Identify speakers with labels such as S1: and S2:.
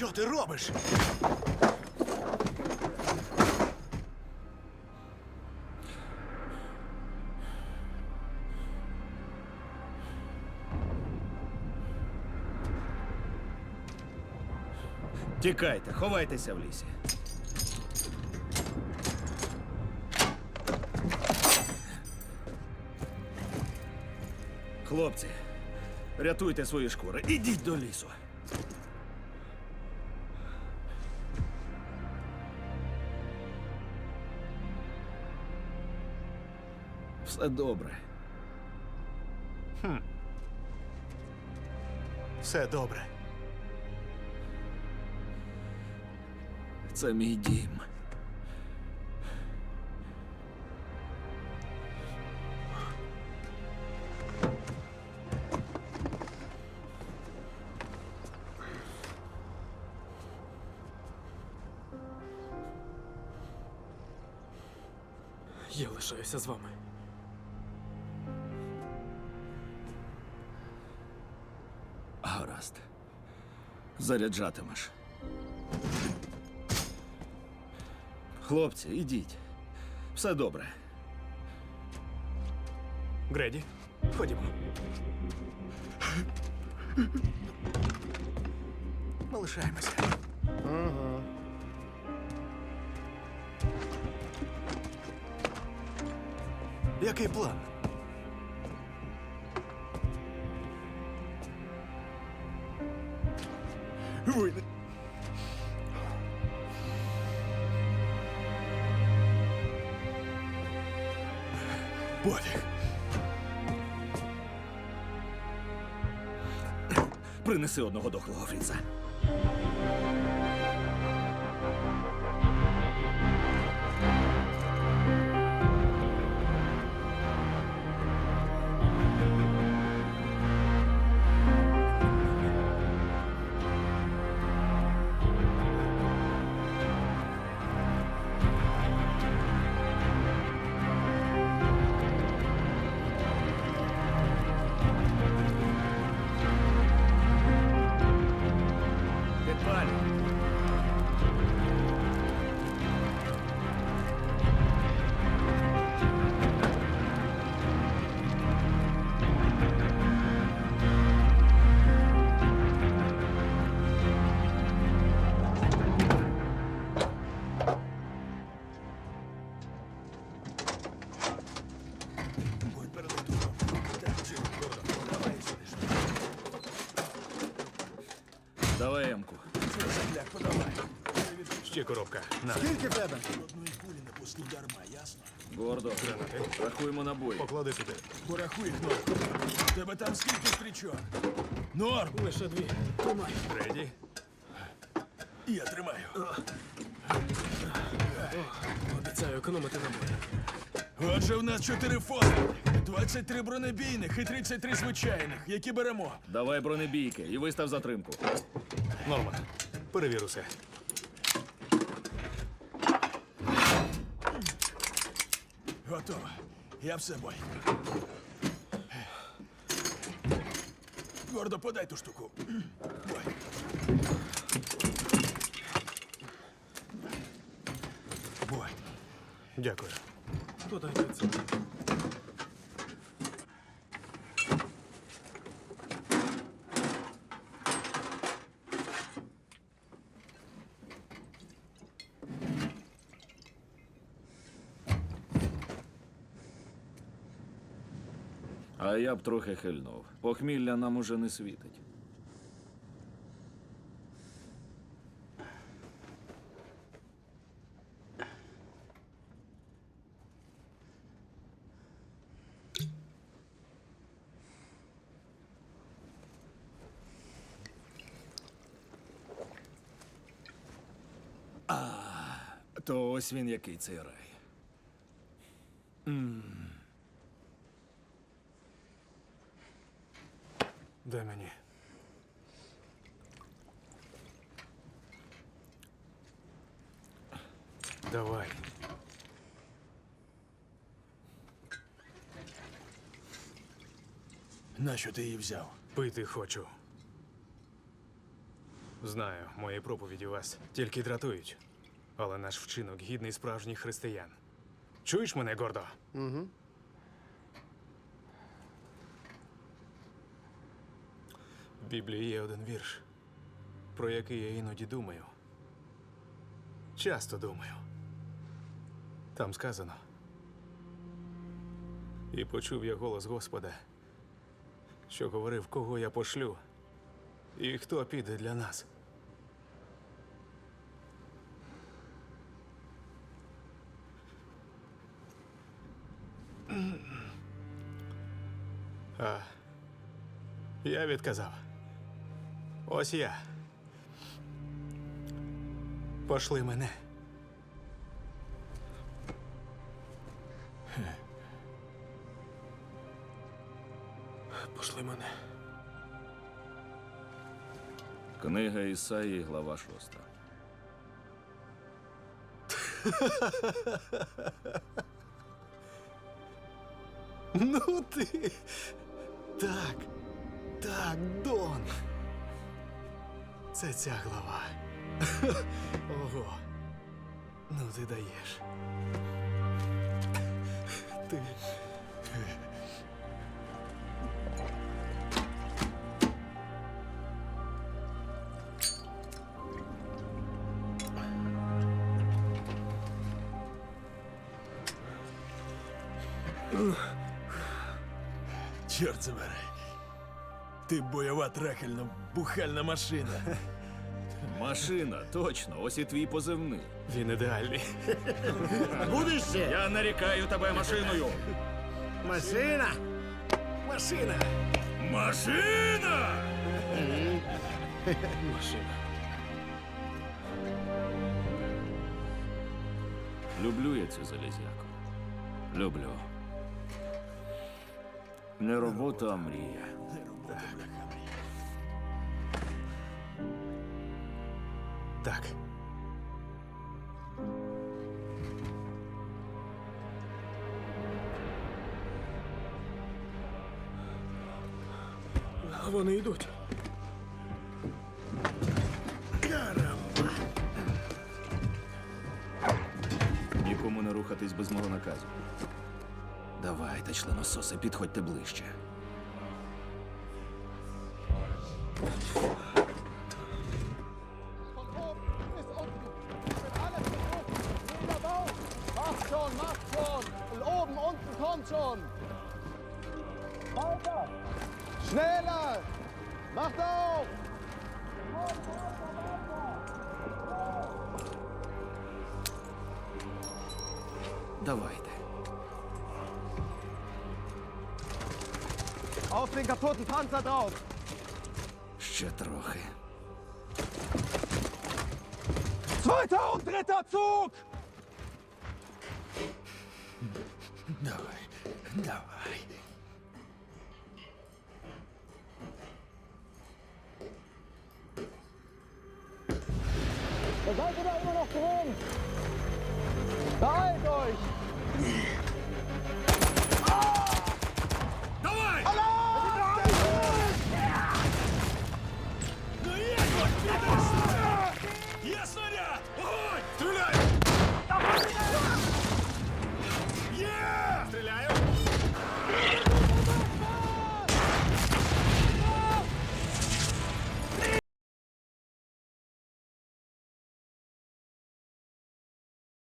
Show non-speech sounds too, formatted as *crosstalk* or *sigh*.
S1: Що ти робиш?
S2: Тікайте, ховайтеся в лісі. Хлопці, рятуйте свої шкури. Ідіть до лісу. Все добре. Хм.
S1: Все добре.
S2: Це мій дім.
S3: Я лишаюся з вами.
S2: Заряджатимеш. Хлопці, ідіть. Все добре.
S3: Греді, ходімо.
S1: Ми лишаємося. Який план? Ви... не- Пофіг.
S2: Принеси одного дохлого фріца.
S3: Ще коробка. На,
S1: Скільки в тебе? Одної кулі не пустив дарма, ясно?
S2: Гордо. Рахуємо набої.
S3: поклади сюди.
S1: Порахуй їх, Норм. В Тебе там скільки стрічок? Норм!
S3: Лише дві. Тримай. Греді.
S1: Я тримаю.
S3: Обіцяю економити набої.
S1: Отже, в нас чотири фосфори, 23 бронебійних і 33 звичайних, які беремо.
S2: Давай бронебійки і вистав затримку.
S3: Норман, перевір усе.
S1: Готово. Я все бой. Гордо подай ту штуку. Бой. Бой.
S3: Дякую. Подайте це.
S2: А я б трохи хильнув. Похмілля нам уже не світить. То ось він який цей рай.
S3: Дай мені. Давай.
S1: Нащо ти її взяв?
S3: Пити хочу. Знаю, мої проповіді вас тільки дратують. Але наш вчинок гідний справжніх християн. Чуєш мене, гордо? Угу. В Біблії є один вірш, про який я іноді думаю. Часто думаю. Там сказано. І почув я голос Господа, що говорив, кого я пошлю, і хто піде для нас. А я відказав. Ось я. Пошли мене. Пошли мене.
S2: Книга Ісаї, глава 6. *laughs*
S3: Ну ти. Так. Так, Дон. Це ця глава. *laughs* Ого. Ну ти даєш. Ти.
S1: Чорт забирай. Ти бойова трахельна бухальна машина.
S2: Машина, точно, ось і твій позивний.
S3: Він ідеальний.
S4: Будеш ще?
S2: Я нарікаю тебе машиною.
S4: Машина!
S3: Машина!
S2: Машина!
S3: Машина.
S2: Люблю я цю залізяку. Люблю. Не робота, а мрія.
S3: Так. Вони йдуть.
S2: Нікому не рухатись без мого наказу. Давайте, членососи, підходьте ближче.
S5: Schneller! Macht auf!
S2: Давайте.
S5: Auf den kaputten Panzer drauf.
S2: Ще трохи.
S5: Zweiter und dritter Zug.
S1: Давай, давай.
S5: Da seid ihr da immer noch drin. Beeilt euch.